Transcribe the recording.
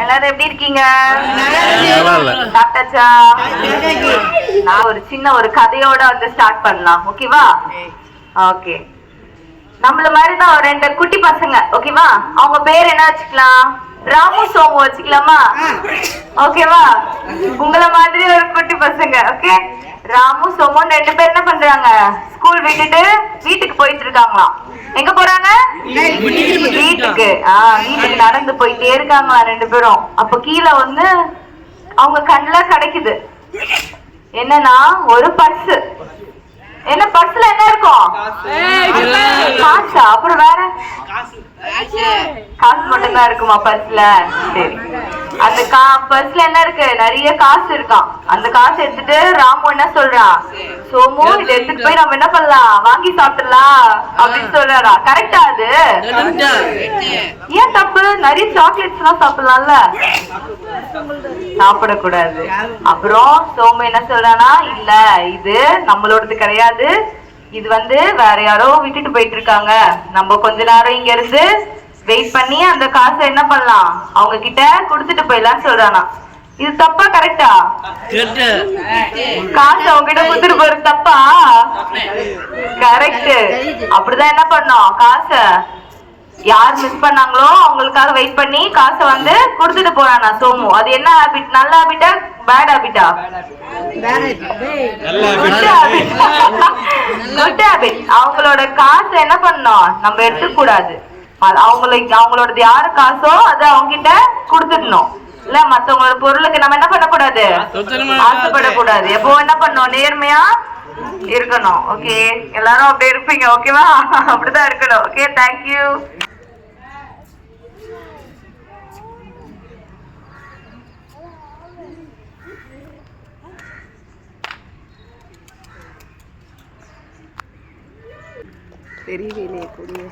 எல்லாரும் எப்படி இருக்கீங்க? சாப்பிட்டாச்சா? நான் ஒரு சின்ன ஒரு கதையோட வந்து ஸ்டார்ட் பண்ணலாம். ஓகேவா? ஓகே. நம்மள மாதிரி தான் ரெண்டு குட்டி பசங்க. ஓகேவா? அவங்க பேர் என்ன வச்சுக்கலாம்? ராமு சோமு வச்சுக்கலாமா? ஓகேவா? உங்கள மாதிரி ஒரு குட்டி பசங்க ஓகே? ராமு சோமு ரெண்டு பேர் என்ன பண்றாங்க? ஸ்கூல் விட்டுட்டு வீட்டுக்கு போயிட்டு இருக்காங்களாம். எங்க போறாங்க? வீட்டுக்கு ஆஹ் வீட்டுக்கு நடந்து போயிட்டே இருக்காங்களா ரெண்டு பேரும். அப்ப கீழே வந்து அவங்க கண்ணுல கிடைக்குது. என்னன்னா ஒரு பர்ஸ். என்ன பர்ஸ்ல என்ன இருக்கும். காசா. அப்புறம் வேற? காசு. மட்டும் தான் இருக்குமா பர்ஸ்ல? சரி. அந்த கா பர்ஸ்ல என்ன இருக்கு? நிறைய காசு இருக்காம். அந்த காசு எடுத்துட்டு ராமு என்ன சொல்றான் சோமு இதை எடுத்துட்டு போய் நம்ம என்ன பண்ணலாம்? வாங்கி சாப்பிடலாம் அப்படின்னு சொல்றாரா? கரெக்டா அது? ஏன் தப்பு? நிறைய சாக்லேட்ஸ் எல்லாம் சாப்பிடலாம்ல. சாப்பிடக்கூடாது. அப்புறம் சோமு என்ன சொல்றானா இல்ல இது நம்மளோடது கிடையாது. இது வந்து வேற யாரோ விட்டுட்டு போயிட்டு இருக்காங்க நம்ம கொஞ்ச நேரம் இங்க இருந்து வெயிட் பண்ணி அந்த காசை என்ன பண்ணலாம்? அவங்க கிட்ட கொடுத்துட்டு போயிடலாம்னு சொல்றானா. இது தப்பா கரெக்டா காசு அவங்க கிட்ட கொடுத்துட்டு போறது தப்பா? கரெக்ட் அப்படிதான் என்ன பண்ணோம்? காசை யார் மிஸ் பண்ணாங்களோ அவங்களுக்காக வெயிட் பண்ணி காசை வந்து கொடுத்துட்டு போறானா சோமு. அது என்ன ஹாபிட் நல்ல ஹாபிட்டா பேட் ஹாபிட்டா குட் ஹாபிட் அவங்களோட காசை என்ன பண்ணோம் நம்ம எடுத்துக்க கூடாது அ- அவங்களுக்கு அவங்களோடது யாரு காசோ அதை அவங்க கிட்ட கொடுத்துடணும். இல்ல மத்தவங்களோட பொருளுக்கு நம்ம என்ன பண்ணக்கூடாது? ஆசைப்படக்கூடாது. எப்போ என்ன பண்ணோம் நேர்மையா இருக்கணும். ஓகே எல்லாரும் அப்படியே இருப்பீங்க. ஓகேவா அப்படிதான் இருக்கணும். ஓகே தேங்க்யூ தெரியவே இல்லையே கூடிய